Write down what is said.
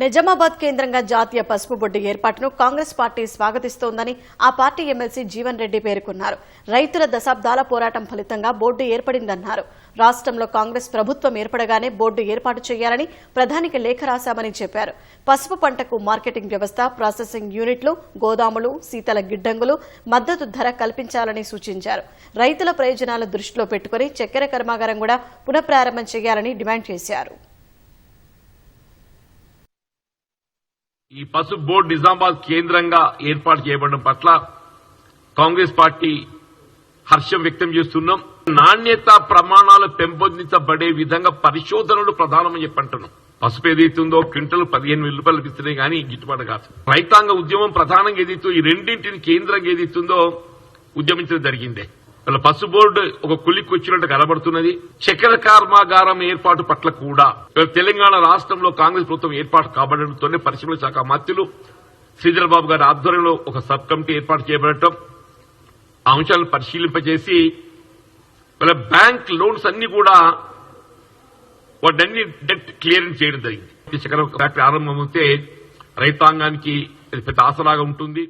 నిజామాబాద్ కేంద్రంగా జాతీయ పసుపు బొడ్డు ఏర్పాటును కాంగ్రెస్ పార్టీ స్వాగతిస్తోందని ఆ పార్టీ ఎమ్మెల్సీ జీవన్ రెడ్డి పేర్కొన్నారు. రైతుల దశాబ్దాల పోరాటం ఫలితంగా బోర్డు ఏర్పడిందన్నారు. రాష్ట్రంలో కాంగ్రెస్ ప్రభుత్వం ఏర్పడగానే బోర్డు ఏర్పాటు చేయాలని ప్రధానికి లేఖ రాశామని చెప్పారు. పసుపు పంటకు మార్కెటింగ్ వ్యవస్థ ప్రాసెసింగ్ యూనిట్లు గోదాములు శీతల గిడ్డంగులు మద్దతు ధర కల్పించాలని సూచించారు. రైతుల ప్రయోజనాలు దృష్టిలో పెట్టుకుని చక్కెర కర్మాగారం కూడా పునఃప్రారంభం చేయాలని డిమాండ్ చేశారు. ఈ పసుపు బోర్డు నిజామాబాద్ కేంద్రంగా ఏర్పాటు చేయబడడం పట్ల కాంగ్రెస్ పార్టీ హర్షం వ్యక్తం చేస్తున్నాం. నాణ్యత ప్రమాణాలు పెంపొందించబడే విధంగా పరిశోధనలు ప్రధానమని చెప్పంటున్నాం. పసుపు ఏదైతుందో క్వింటల్ పదిహేను వేల రూపాయలు ఇస్తున్నాయి కానీ గిట్టుబాటు కాదు. రైతాంగ ఉద్యమం ప్రధానంగా ఏదైతుందో ఈ రెండింటిని కేంద్రంగా ఏదైతుందో ఉద్యమించడం జరిగిందే. వాళ్ళ పసు బోర్డు ఒక కులికి వచ్చినట్టు కనబడుతున్నది. చక్కెర కర్మాగారం ఏర్పాటు పట్ల కూడా తెలంగాణ రాష్ట్రంలో కాంగ్రెస్ ప్రభుత్వం ఏర్పాటు కాబడటంతోనే పరిశ్రమల శాఖ మంత్రులు శ్రీధర్ బాబు గారి ఆధ్వర్యంలో ఒక సబ్ కమిటీ ఏర్పాటు చేయబడటం. ఆ అంశాలను పరిశీలింపజేసి వాళ్ళ బ్యాంక్ లోన్స్ అన్ని కూడా వాటన్ని డెట్ క్లియరెన్స్ చేయడం జరిగింది. చక్కెర ఫ్యాక్టరీ ఆరంభమవుతే రైతాంగానికి పెద్ద ఆసరాగా ఉంటుంది.